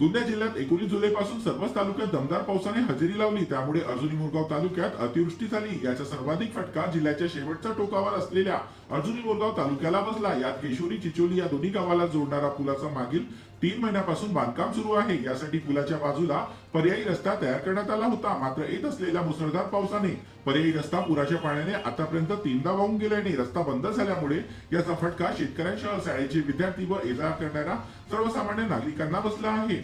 गोंदिया जिल्ह्यात एकोणीस जुलै पासून सर्वच तालुक्यात दमदार पावसाने हजेरी लावली. त्यामुळे अर्जुनी मुरगाव तालुक्यात अतिवृष्टी झाली. याचा सर्वाधिक फटका जिल्ह्याच्या शेवटच्या टोकावर असलेल्या अर्जुनी मुरगाव तालुक्याला बसला. यात केशोरी चिचोली या दोन्ही गावाला जोडणारा पुलाचा मागील तीन महिन्यापासून बांधकाम सुरू आहे. यासाठी पुलाच्या बाजूला पर्यायी रस्ता तयार करण्यात आला होता. मात्र येत असलेल्या मुसळधार पावसाने पर्यायी रस्ता पुराच्या पाण्याने आतापर्यंत तीनदा वाहून गेल्याने रस्ता बंद झाल्यामुळे याचा फटका शेतकऱ्यांसह शाळेचे विद्यार्थी व ये करणाऱ्या सर्वसामान्य नागरिकांना बसला आहे.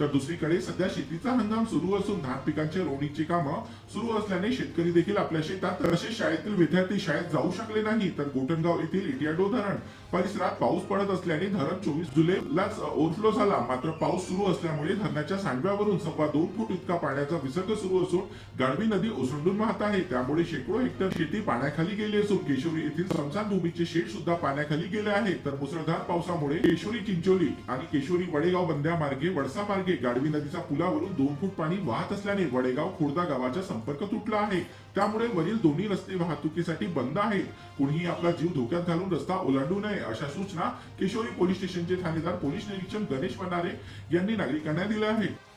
तर दुसरीकडे सध्या शेतीचा हंगाम सुरू असून धान पिकांच्या रोवणीची कामं सुरू असल्याने शेतकरी देखील आपल्या शेतात तसेच शाळेतील विद्यार्थी शाळेत जाऊ शकले नाही. तर गोटनगाव येथील इटियाडो धरण परिसरात पाऊस पडत असल्याने धरण चोवीस जुलैलाच ओव्हरफ्लो झाला. मात्र पाऊस सुरू असल्यामुळे धरणाच्या सांडव्यावरून सव्वा दोन फूट इतका पाण्याचा विसर्ग सुरू असून गाढवी नदी ओसंडून वाहत आहे. त्यामुळे शेकडो हेक्टर शेती पाण्याखाली गेली असून केशोरी येथील स्मशानभूमीचे शेड सुद्धा पाण्याखाली गेले आहे. तर मुसळधार पावसामुळे केशोरी चिंचोली आणि केशोरी वडेगाव बंद्या मार्गे वडसा मार्गे गाढवी नदीच्या पुलावरून दोन फूट पाणी वाहत असल्याने वडेगाव खुर्दा गावाचा संपर्क तुटला आहे. त्यामुळे वरील दोन्ही रस्ते वाहतुकीसाठी बंद आहेत. कुणीही आपला जीव धोक्यात घालून रस्ता ओलांडू नये अशा सूचना किशोरी पोलीस स्टेशनचे ठाणेदार पोलीस निरीक्षक गणेश वनारे यांनी नागरिकांना दिल्या आहेत.